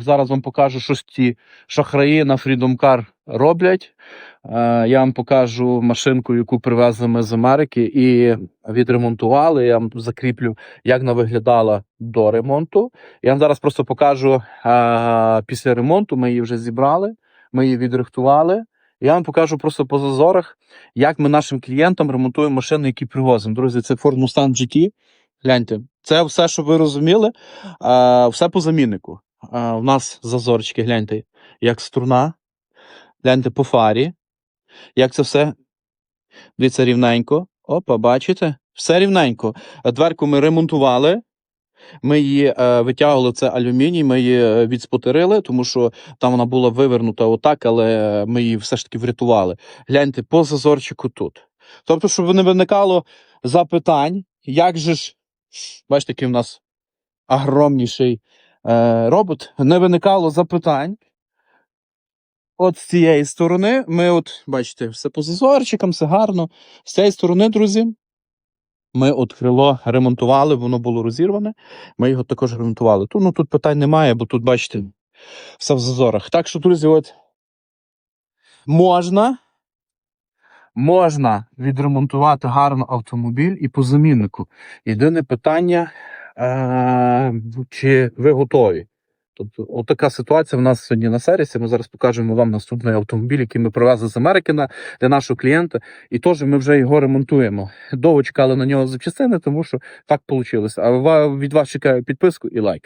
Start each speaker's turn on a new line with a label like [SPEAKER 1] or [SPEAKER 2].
[SPEAKER 1] Зараз вам покажу, що ті шахраї на Freedom Car роблять. Е, Я вам покажу машинку, яку привезли ми з Америки, і відремонтували. Я вам закріплю, як вона виглядала до ремонту. Я вам зараз просто покажу е, після ремонту. Ми її вже зібрали, ми її відрихтували. Я вам покажу просто по зазорах, як ми нашим клієнтам ремонтуємо машини, які привозимо. Друзі, це Ford Mustang GT. Гляньте, це все, щоб ви розуміли, е, все по заміннику. Е, У нас зазорчики, гляньте, як струна. Гляньте по фарі. Як це все? Дивіться рівненько. Опа, бачите? Все рівненько. Е, Дверку ми ремонтували. Ми її е, витягували, це алюміній, ми її е, відспотирили, тому що там вона була вивернута отак, але ми її все ж таки врятували. Гляньте, по зазорчику тут. Тобто, щоб не виникало запитань, як же ж, бачите, який в нас огромніший робот, не виникало запитань. От з цієї сторони ми, от, бачите, все по зазорчикам, все гарно. З цієї сторони, друзі, ми от крило ремонтували, воно було розірване. Ми його також ремонтували. Тут, ну, тут питань немає, бо тут, бачите, все в зазорах. Так що, друзі, от можна. Можна відремонтувати гарно автомобіль і по заміннику. Єдине питання, е- чи ви готові. Тобто, отака ситуація в нас сьогодні на сервісі. Ми зараз покажемо вам наступний автомобіль, який ми привезли з Америки на, для нашого клієнта. І теж ми вже його ремонтуємо. Довго чекали на нього запчастини, тому що так вийшло. А від вас чекаю підписку і лайк.